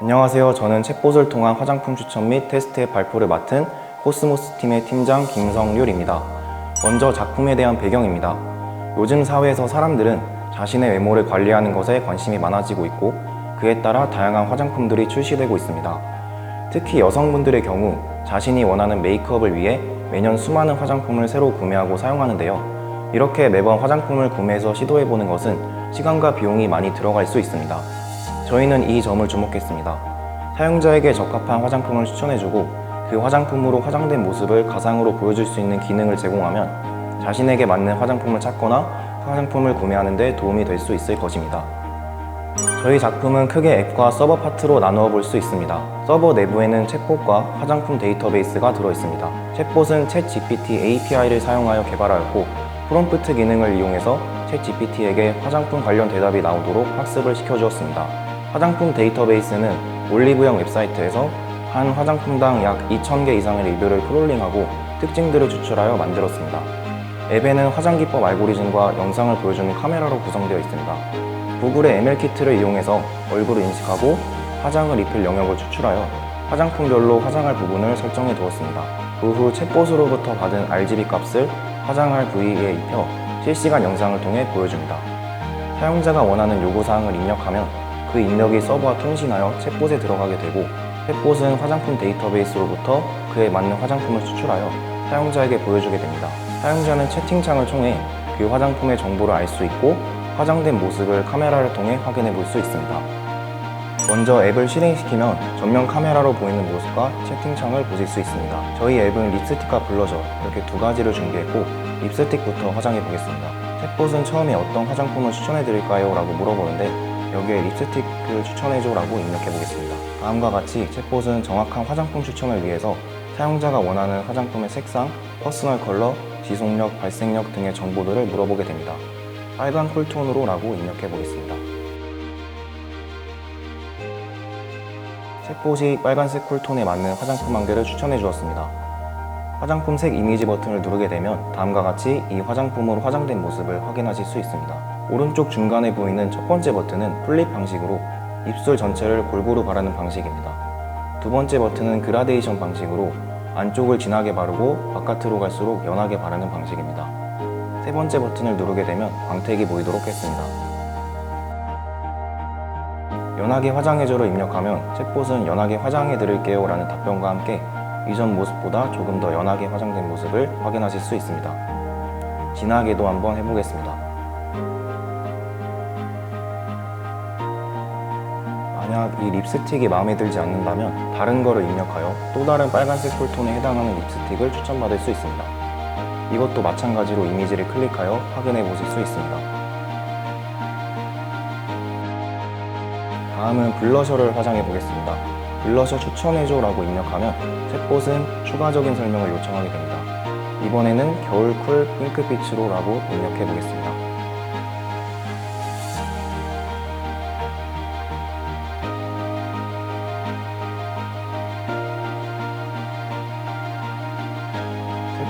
안녕하세요. 저는 챗봇을 통한 화장품 추천 및 테스트의 발표를 맡은 코스모스 팀의 팀장 김성률입니다. 먼저 작품에 대한 배경입니다. 요즘 사회에서 사람들은 자신의 외모를 관리하는 것에 관심이 많아지고 있고 그에 따라 다양한 화장품들이 출시되고 있습니다. 특히 여성분들의 경우 자신이 원하는 메이크업을 위해 매년 수많은 화장품을 새로 구매하고 사용하는데요. 이렇게 매번 화장품을 구매해서 시도해보는 것은 시간과 비용이 많이 들어갈 수 있습니다. 저희는 이 점을 주목했습니다. 사용자에게 적합한 화장품을 추천해주고 그 화장품으로 화장된 모습을 가상으로 보여줄 수 있는 기능을 제공하면 자신에게 맞는 화장품을 찾거나 화장품을 구매하는 데 도움이 될 수 있을 것입니다. 저희 작품은 크게 앱과 서버 파트로 나누어 볼 수 있습니다. 서버 내부에는 챗봇과 화장품 데이터베이스가 들어 있습니다. 챗봇은 챗 GPT API를 사용하여 개발하였고 프롬프트 기능을 이용해서 챗 GPT에게 화장품 관련 대답이 나오도록 학습을 시켜주었습니다. 화장품 데이터베이스는 올리브영 웹사이트에서 한 화장품당 약 2,000개 이상의 리뷰를 크롤링하고 특징들을 추출하여 만들었습니다. 앱에는 화장 기법 알고리즘과 영상을 보여주는 카메라로 구성되어 있습니다. 구글의 ML키트를 이용해서 얼굴을 인식하고 화장을 입힐 영역을 추출하여 화장품별로 화장할 부분을 설정해 두었습니다. 그 후 챗봇으로부터 받은 RGB 값을 화장할 부위에 입혀 실시간 영상을 통해 보여줍니다. 사용자가 원하는 요구사항을 입력하면 그 입력이 서버와 통신하여 챗봇에 들어가게 되고 챗봇은 화장품 데이터베이스로부터 그에 맞는 화장품을 추출하여 사용자에게 보여주게 됩니다. 사용자는 채팅창을 통해 그 화장품의 정보를 알 수 있고 화장된 모습을 카메라를 통해 확인해 볼 수 있습니다. 먼저 앱을 실행시키면 전면 카메라로 보이는 모습과 채팅창을 보실 수 있습니다. 저희 앱은 립스틱과 블러셔 이렇게 두 가지를 준비했고 립스틱부터 화장해 보겠습니다. 챗봇은 처음에 어떤 화장품을 추천해 드릴까요? 라고 물어보는데 여기에 립스틱을 추천해줘 라고 입력해 보겠습니다. 다음과 같이 챗봇은 정확한 화장품 추천을 위해서 사용자가 원하는 화장품의 색상, 퍼스널 컬러, 지속력, 발색력 등의 정보들을 물어보게 됩니다. 빨간 쿨톤으로 라고 입력해 보겠습니다. 챗봇이 빨간색 쿨톤에 맞는 화장품 한 개를 추천해 주었습니다. 화장품 색 이미지 버튼을 누르게 되면 다음과 같이 이 화장품으로 화장된 모습을 확인하실 수 있습니다. 오른쪽 중간에 보이는 첫 번째 버튼은 플립 방식으로 입술 전체를 골고루 바르는 방식입니다. 두 번째 버튼은 그라데이션 방식으로 안쪽을 진하게 바르고 바깥으로 갈수록 연하게 바르는 방식입니다. 세 번째 버튼을 누르게 되면 광택이 보이도록 했습니다. 연하게 화장해줘로 입력하면 챗봇은 연하게 화장해 드릴게요 라는 답변과 함께 이전 모습보다 조금 더 연하게 화장된 모습을 확인하실 수 있습니다. 진하게도 한번 해보겠습니다. 만약 이 립스틱이 마음에 들지 않는다면 다른 거를 입력하여 또 다른 빨간색 쿨톤에 해당하는 립스틱을 추천받을 수 있습니다. 이것도 마찬가지로 이미지를 클릭하여 확인해 보실 수 있습니다. 다음은 블러셔를 화장해 보겠습니다. 블러셔 추천해줘 라고 입력하면 챗봇은 추가적인 설명을 요청하게 됩니다. 이번에는 겨울 쿨 핑크빛으로 라고 입력해 보겠습니다.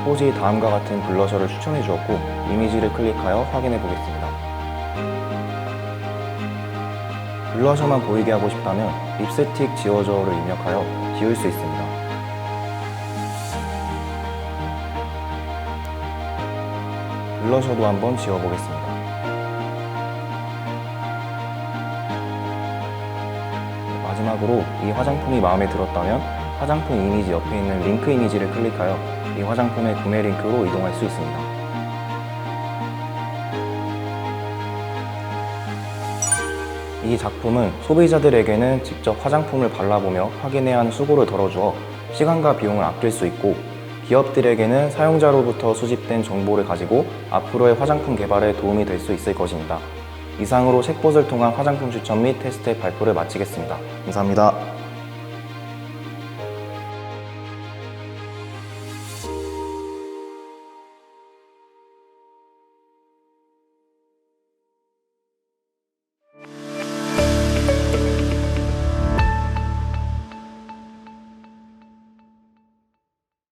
챗봇이 다음과 같은 블러셔를 추천해 주었고 이미지를 클릭하여 확인해 보겠습니다. 블러셔만 보이게 하고 싶다면 립스틱 지워줘를 입력하여 지울 수 있습니다. 블러셔도 한번 지워보겠습니다. 마지막으로 이 화장품이 마음에 들었다면 화장품 이미지 옆에 있는 링크 이미지를 클릭하여 이 화장품의 구매 링크로 이동할 수 있습니다. 이 작품은 소비자들에게는 직접 화장품을 발라보며 확인해야 하는 수고를 덜어주어 시간과 비용을 아낄 수 있고 기업들에게는 사용자로부터 수집된 정보를 가지고 앞으로의 화장품 개발에 도움이 될 수 있을 것입니다. 이상으로 책봇을 통한 화장품 추천 및 테스트의 발표를 마치겠습니다. 감사합니다.